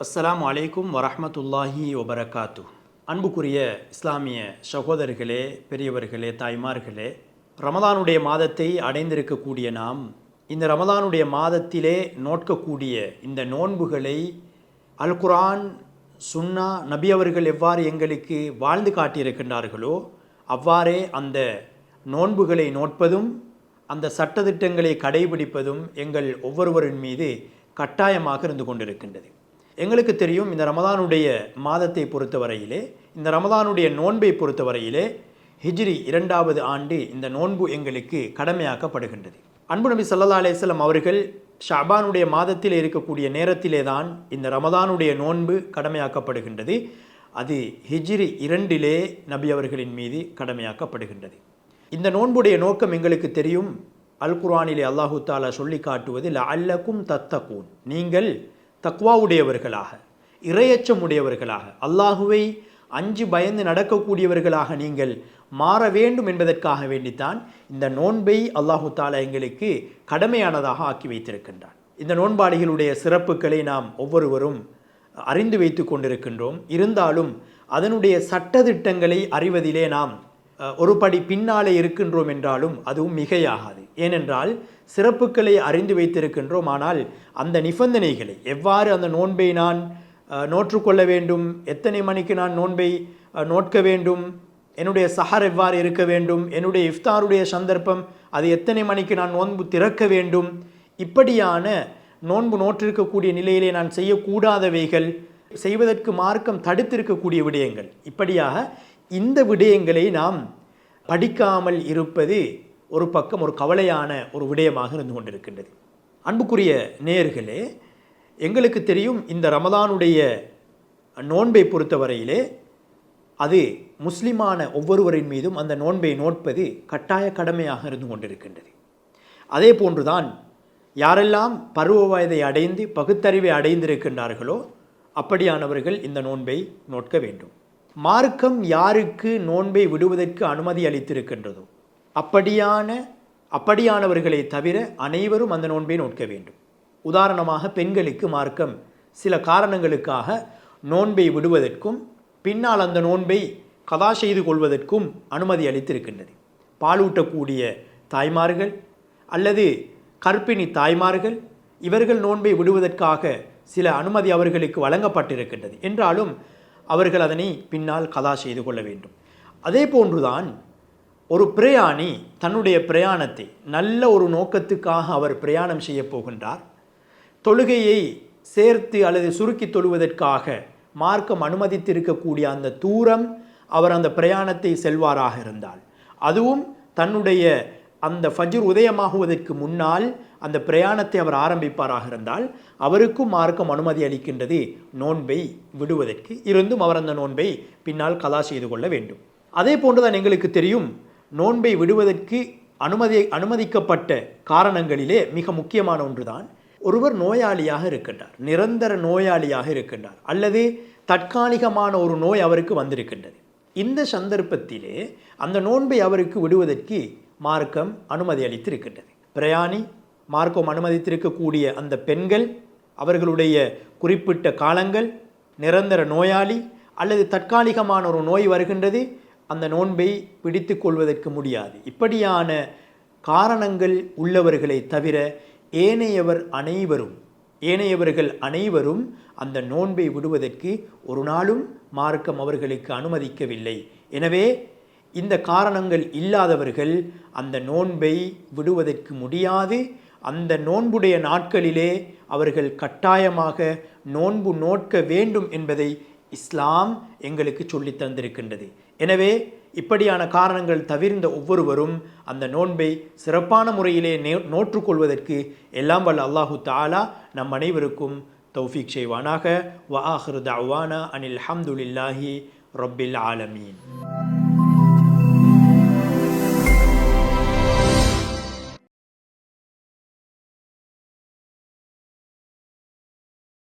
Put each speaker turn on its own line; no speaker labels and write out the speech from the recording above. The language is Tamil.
அஸ்லாம் அலைக்கும் வரஹ்மத்துல்லாஹி வபரகாத்து அன்புக்குரிய இஸ்லாமிய சகோதரர்களே பெரியவர்களே தாய்மார்களே ரமதானுடைய மாதத்தை அடைந்திருக்கக்கூடிய நாம் இந்த ரமதானுடைய மாதத்திலே நோட்கக்கூடிய இந்த நோன்புகளை அல் குரான் சுன்னா நபி அவர்கள் எவ்வாறு எங்களுக்கு வாழ்ந்து காட்டியிருக்கின்றார்களோ அவ்வாறே அந்த நோன்புகளை நோட்பதும் அந்த சட்டதிட்டங்களை கடைபிடிப்பதும் எங்கள் ஒவ்வொருவரின் மீது கட்டாயமாக இருந்து கொண்டிருக்கின்றது. எங்களுக்கு தெரியும் இந்த ரமதானுடைய மாதத்தை பொறுத்தவரையிலே இந்த ரமதானுடைய நோன்பை பொறுத்தவரையிலே ஹிஜ்ரி இரண்டாவது ஆண்டு இந்த நோன்பு எங்களுக்கு கடமையாக்கப்படுகின்றது. அன்பு நபி சல்லா அலேஸ்லம் அவர்கள் ஷாபானுடைய மாதத்தில் இருக்கக்கூடிய நேரத்திலே தான் இந்த ரமதானுடைய நோன்பு கடமையாக்கப்படுகின்றது. அது ஹிஜ்ரி இரண்டிலே நபி அவர்களின் மீது கடமையாக்கப்படுகின்றது. இந்த நோன்புடைய நோக்கம் எங்களுக்கு தெரியும். அல் குர்ஆனிலே அல்லாஹு தாலா சொல்லி காட்டுவது லஅல்லக்கும் தத்தக்கூன் நீங்கள் தக்வாவுடையவர்களாக இரையச்சம் உடையவர்களாக அல்லாஹுவை அஞ்சு பயந்து நடக்கக்கூடியவர்களாக நீங்கள் மாற வேண்டும் என்பதற்காக வேண்டித்தான் இந்த நோன்பை அல்லாஹு தாலா எங்களுக்கு கடமையானதாக ஆக்கி வைத்திருக்கின்றான். இந்த நோன்பாடிகளுடைய சிறப்புகளை நாம் ஒவ்வொருவரும் அறிந்து வைத்து கொண்டிருக்கின்றோம். இருந்தாலும் அதனுடைய சட்டத்திட்டங்களை அறிவதிலே நாம் ஒரு படி பின்னாலே இருக்கின்றோம் என்றாலும் அதுவும் மிகையாகாது. ஏனென்றால் சிறப்புகளை அறிந்து வைத்திருக்கின்றோம் ஆனால் அந்த நிபந்தனைகளை எவ்வாறு அந்த நோன்பை நான் நோற்றுக்கொள்ள வேண்டும் எத்தனை மணிக்கு நான் நோன்பை நோட்க வேண்டும் என்னுடைய சஹர் எவ்வாறு இருக்க வேண்டும் என்னுடைய இஃப்தாருடைய சந்தர்ப்பம் அது எத்தனை மணிக்கு நான் நோன்பு திறக்க வேண்டும் இப்படியான நோன்பு நோற்றிருக்கக்கூடிய நிலையிலே நான் செய்யக்கூடாதவைகள் செய்வதற்கு மார்க்கம் தடுத்திருக்கக்கூடிய விடயங்கள். இப்படியாக இந்த விடயங்களை நாம் படிக்காமல் இருப்பது ஒரு பக்கம் ஒரு கவலையான ஒரு விடயமாக இருந்து கொண்டிருக்கின்றது. அன்புக்குரிய நேயர்களே எங்களுக்கு தெரியும் இந்த ரமதானுடைய நோன்பை பொறுத்தவரையிலே அது முஸ்லிமான ஒவ்வொருவரின் மீதும் அந்த நோன்பை நோட்பது கட்டாய கடமையாக இருந்து கொண்டிருக்கின்றது. அதே போன்றுதான் யாரெல்லாம் பருவ வயதை அடைந்து பகுத்தறிவை அடைந்திருக்கின்றார்களோ அப்படியானவர்கள் இந்த நோன்பை நோட்க வேண்டும். மார்க்கம் யாருக்கு நோன்பை விடுவதற்கு அனுமதி அளித்திருக்கின்றதோ அப்படியான அப்படியானவர்களை தவிர அனைவரும் அந்த நோன்பை நோட்க வேண்டும். உதாரணமாக பெண்களுக்கு மார்க்கம் சில காரணங்களுக்காக நோன்பை விடுவதற்கும் பின்னால் அந்த நோன்பை கதா செய்து கொள்வதற்கும் அனுமதி அளித்திருக்கின்றது. பாலூட்டக்கூடிய தாய்மார்கள் அல்லது கர்ப்பிணி தாய்மார்கள் இவர்கள் நோன்பை விடுவதற்காக சில அனுமதி அவர்களுக்கு வழங்கப்பட்டிருக்கின்றது. என்றாலும் அவர்கள் அதனை பின்னால் கதா செய்து கொள்ள வேண்டும். அதே போன்றுதான் ஒரு பிரயாணி தன்னுடைய பிரயாணத்தை நல்ல ஒரு நோக்கத்துக்காக அவர் பிரயாணம் செய்ய போகின்றார். தொழுகையை சேர்த்து அல்லது சுருக்கி தொழுவதற்காக மார்க்கம் அனுமதித்திருக்கக்கூடிய அந்த தூரம் அவர் அந்த பிரயாணத்தை செல்வாராக இருந்தால் அதுவும் தன்னுடைய அந்த ஃபஜ்ர் உதயமாகுவதற்கு முன்னால் அந்த பிரயாணத்தை அவர் ஆரம்பிப்பாராக இருந்தால் அவருக்கும் மார்க்கம் அனுமதி அளிக்கின்றது நோன்பை விடுவதற்கு. இருந்தும் அவர் அந்த நோன்பை பின்னால் கலா செய்து கொள்ள வேண்டும். அதே போன்றுதான் எங்களுக்கு தெரியும் நோன்பை விடுவதற்கு அனுமதி அனுமதிக்கப்பட்ட காரணங்களிலே மிக முக்கியமான ஒன்றுதான் ஒருவர் நோயாளியாக இருக்கின்றார் நிரந்தர நோயாளியாக இருக்கின்றார் அல்லது தற்காலிகமான ஒரு நோய் அவருக்கு வந்திருக்கின்றது. இந்த சந்தர்ப்பத்திலே அந்த நோன்பை அவருக்கு விடுவதற்கு மார்க்கம் அனுமதி அளித்திருக்கின்றது பிரயாணி மார்க்கம் அனுமதித்திருக்கக்கூடிய அந்த பெண்கள் அவர்களுடைய குறிப்பிட்ட காலங்கள் நிரந்தர நோயாளி அல்லது தற்காலிகமான ஒரு நோய் வருகின்றது அந்த நோன்பை பிடித்து கொள்வதற்கு முடியாது. இப்படியான காரணங்கள் உள்ளவர்களை தவிர ஏனையவர் அனைவரும் ஏனையவர்கள் அனைவரும் அந்த நோன்பை விடுவதற்கு ஒரு நாளும் மார்க்கம் அவர்களுக்கு அனுமதிக்கவில்லை. எனவே இந்த காரணங்கள் இல்லாதவர்கள் அந்த நோன்பை விடுவதற்கு முடியாது. அந்த நோன்புடைய நாட்களிலே அவர்கள் கட்டாயமாக நோன்பு நோட்க வேண்டும் என்பதை இஸ்லாம் எங்களுக்கு சொல்லித் தந்திருக்கின்றது. எனவே இப்படியான காரணங்கள் தவிர்ந்த ஒவ்வொருவரும் அந்த நோன்பை சிறப்பான முறையிலே நே நோற்றுக்கொள்வதற்கு எல்லாம் வல்ல அல்லாஹு தாலா நம் அனைவருக்கும் தௌஃபீக் செய்வானாக. வ ஆஹிரு தஅவானா அனில் ஹம்துலில்லாஹி ரொப்பில் ஆலமீன்.